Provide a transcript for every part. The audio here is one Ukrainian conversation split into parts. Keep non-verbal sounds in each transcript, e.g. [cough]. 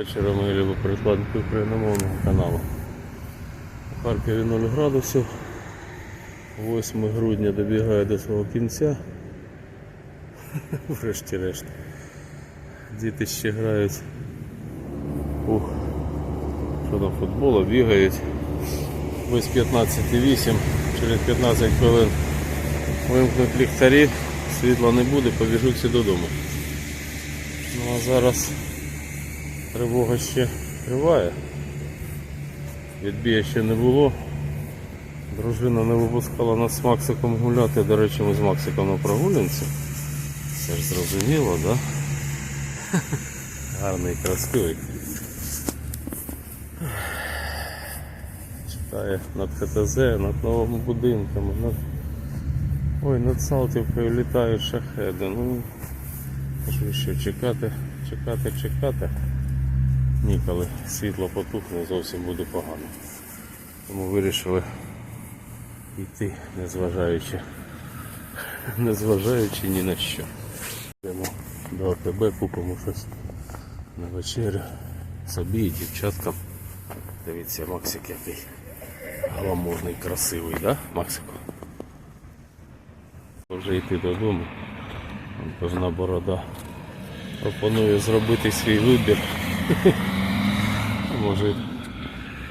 Вечора мої любі перекладники україномовного каналу. У Харкові 0 градусів. 8 грудня добігає до свого кінця. [laughs] Врешті-решт. Діти ще грають. Ух. Що там футболу, бігають. Ось 15,8, через 15 хвилин вимкнуть ліхтарі, світла не буде, побіжуть всі додому. Ну а зараз Тривога ще триває. Відбія ще не було. Дружина не випускала нас з Максиком гуляти. До речі, ми з Максиком на прогулянці. Це ж зрозуміло, так? Да? Гарний красивий. Читає над ХТЗ, над новими будинками, над... Ой, над Салтівкою літають шахеди. Ну, що чекати, чекати, чекати. Ні, коли світло потухне, зовсім буде погано. Тому вирішили йти, незважаючи, [laughs] незважаючи ні на що. Йдемо до АТБ, купимо щось на вечерю собі і дівчаткам. Дивіться, Максик який гламурний, красивий, да, Максику? Вже йти додому. Певна борода. Пропоную зробити свій вибір. [laughs] Може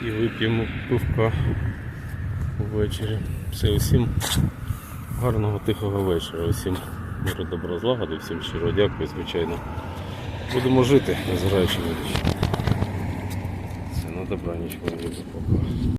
і вип'ємо пивка ввечері. Все, усім гарного тихого вечора. Усім миру добро злагоди, всім щиро дякую, звичайно. Будемо жити, не ніч. Все, на добраніч, мої пока.